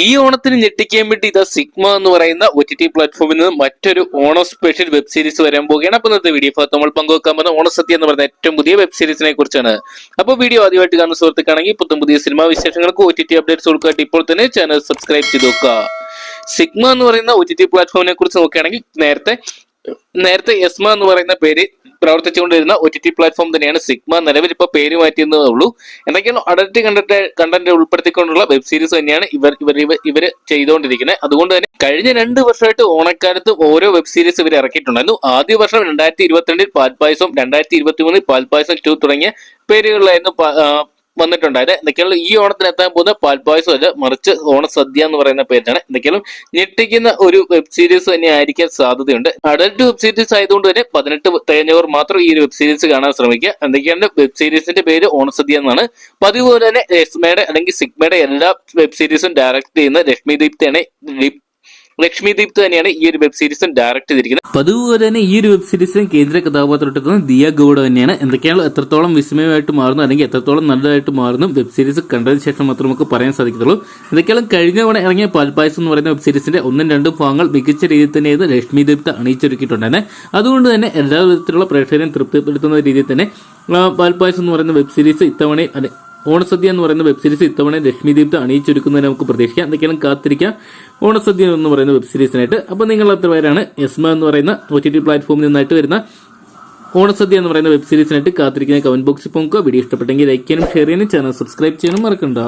ഈ ഓണത്തിന് ഞെട്ടിക്കാൻ വേണ്ടി ഇതാ സിഗ്മ എന്ന് പറയുന്ന ഒ ടി ടി പ്ലാറ്റ്ഫോമിൽ നിന്ന് മറ്റൊരു ഓണോ സ്പെഷ്യൽ വെബ് സീരീസ് വരാൻ പോവുകയാണ്. അപ്പൊ ഇന്നത്തെ വീഡിയോ ഭാഗത്ത് നമ്മൾ പങ്കുവെക്കാൻ പോകുന്ന ഓണസത്യ എന്ന് പറയുന്ന ഏറ്റവും പുതിയ വെബ് സീരീസിനെ കുറിച്ചാണ്. അപ്പോൾ വീഡിയോ ആദ്യമായിട്ട് കാണുന്ന സുഹൃത്തുക്കാണെങ്കിൽ പുത്തും പുതിയ സിനിമാ വിശേഷങ്ങൾക്ക് ഒ ടി ടി അപ്ഡേറ്റ്സ് കൊടുക്കാട്ട് ഇപ്പോൾ തന്നെ ചാനൽ സബ്സ്ക്രൈബ് ചെയ്ത് നോക്കുക സിഗ്മ എന്ന് പറയുന്ന ഒ ടി ടി പ്ലാറ്റ്ഫോമിനെ കുറിച്ച് നോക്കുകയാണെങ്കിൽ നേരത്തെ നേരത്തെ എസ്മ എന്ന് പറയുന്ന പേര് പ്രവർത്തിച്ചുകൊണ്ടിരുന്ന ഒ ടി ടി പ്ലാറ്റ്ഫോം തന്നെയാണ് സിഗ്മ നിലവിൽ ഇപ്പോൾ പേര് മാറ്റിയെന്നേ ഉള്ളൂ. എന്തൊക്കെയാണ് അഡൽട്ട് കണ്ടന്റ് കണ്ടന്റ് ഉൾപ്പെടുത്തിക്കൊണ്ടുള്ള വെബ് സീരീസ് തന്നെയാണ് ഇവർ ഇവർ ഇവർ ഇവർ ചെയ്തുകൊണ്ടിരിക്കുന്നത്. അതുകൊണ്ട് തന്നെ കഴിഞ്ഞ രണ്ട് വർഷമായിട്ട് ഓണക്കാലത്ത് ഓരോ വെബ് സീരീസ് ഇവർ ഇറക്കിയിട്ടുണ്ടായിരുന്നു. ആദ്യ വർഷം രണ്ടായിരത്തി ഇരുപത്തിരണ്ടിൽ പാൽപായസം രണ്ടായിരത്തി ഇരുപത്തി മൂന്നിൽ പാൽപായസം ടു തുടങ്ങിയ പേരുകളിലായിരുന്നു വന്നിട്ടുണ്ടായത് എന്തൊക്കെയാണ് ഈ ഓണത്തിന് എത്താൻ പോകുന്ന പാൽപായസം അല്ല മറിച്ച് ഓണസദ്യ എന്ന് പറയുന്ന പേരിലാണ്. എന്തൊക്കെയാലും ഞെട്ടിക്കുന്ന ഒരു വെബ് സീരീസ് തന്നെ ആയിരിക്കാൻ സാധ്യതയുണ്ട്. അഡൽട്ട് വെബ് സീരീസ് ആയതുകൊണ്ട് തന്നെ പതിനെട്ട് തികഞ്ഞവർ മാത്രം ഈ ഒരു വെബ് സീരീസ് കാണാൻ ശ്രമിക്കുക. എന്തൊക്കെയാണ്? വെബ് സീരീസിന്റെ പേര് ഓണസദ്യ എന്നാണ്. പതിവ് പോലെ തന്നെ രശ്മയുടെ അല്ലെങ്കിൽ സിഗ്മയുടെ എല്ലാ വെബ് സീരീസും ഡയറക്ട് ചെയ്യുന്ന ലക്ഷ്മി ദീപ്തയാണ് ലക്ഷ്മി ദീപ്ത് തന്നെയാണ് ഈ ഒരു വെബ് സീരീസും ഡയറക്ട് ചെയ്തിരിക്കുന്നത്. അപ്പൊ അതുപോലെ തന്നെ ഈ ഒരു വെബ് സീരീസിലും കേന്ദ്ര കഥാപാത്രം ദിയ ഗൗഡ തന്നെയാണ്. എന്തൊക്കെയാണ് എത്രത്തോളം വിസ്മയമായിട്ട് മാറുന്നു? അല്ലെങ്കിൽ എത്രത്തോളം നല്ലതായിട്ട് മാറുന്നു? വെബ് സീരീസ് കണ്ടതിന് ശേഷം മാത്രം നമുക്ക് പറയാൻ സാധിക്കത്തുള്ളൂ. എന്തൊക്കെയാണ് കഴിഞ്ഞ തവണ ഇറങ്ങിയ പാൽപായസം എന്ന് പറയുന്ന വെബ് സീരീസിന്റെ ഒന്നും രണ്ടും ഭാഗങ്ങൾ മികച്ച രീതിയിൽ തന്നെയായിരുന്നു ലക്ഷ്മി ദീപ്ത അണിയിച്ചൊരുക്കിയിട്ടുണ്ടായിരുന്നു. അതുകൊണ്ട് തന്നെ എല്ലാ വിധത്തിലുള്ള പ്രേക്ഷകരെയും തൃപ്തിപ്പെടുത്തുന്ന രീതിയിൽ തന്നെ പാൽപായസം എന്ന് പറയുന്ന വെബ് സീരീസ് ഇത്തവണ ഓണസദ്യ എന്ന് പറയുന്ന വെബ് സീരീസ് ഇത്തവണ ലക്ഷ്മി ദീപ്ത അണിയിച്ചൊരുക്കുന്നതിന് നമുക്ക് പ്രതീക്ഷിക്കാം. എന്തൊക്കെയാണ് കാത്തിരിക്കാം? ഓണസദ്യ എന്ന് പറയുന്ന വെബ് സീരീസിനായിട്ട് അപ്പോൾ നിങ്ങൾ അത്ര പേരാണ്? എസ്മ എന്ന് പറയുന്ന ഒ ടി ടി പ്ലാറ്റ്ഫോമിൽ നിന്നായിട്ട് വരുന്ന ഓണസദ്യ എന്ന് പറയുന്ന വെബ് സീരീസിനായിട്ട് കാത്തിരിക്കുന്ന കമന്റ് ബോക്സിൽ പോകുക വീഡിയോ ഇഷ്ടപ്പെട്ടെങ്കിൽ ലൈക്ക് ചെയ്യാനും ഷെയർ ചെയ്യാനും ചാനൽ സബ്സ്ക്രൈബ് ചെയ്യാനും മറക്കണ്ട.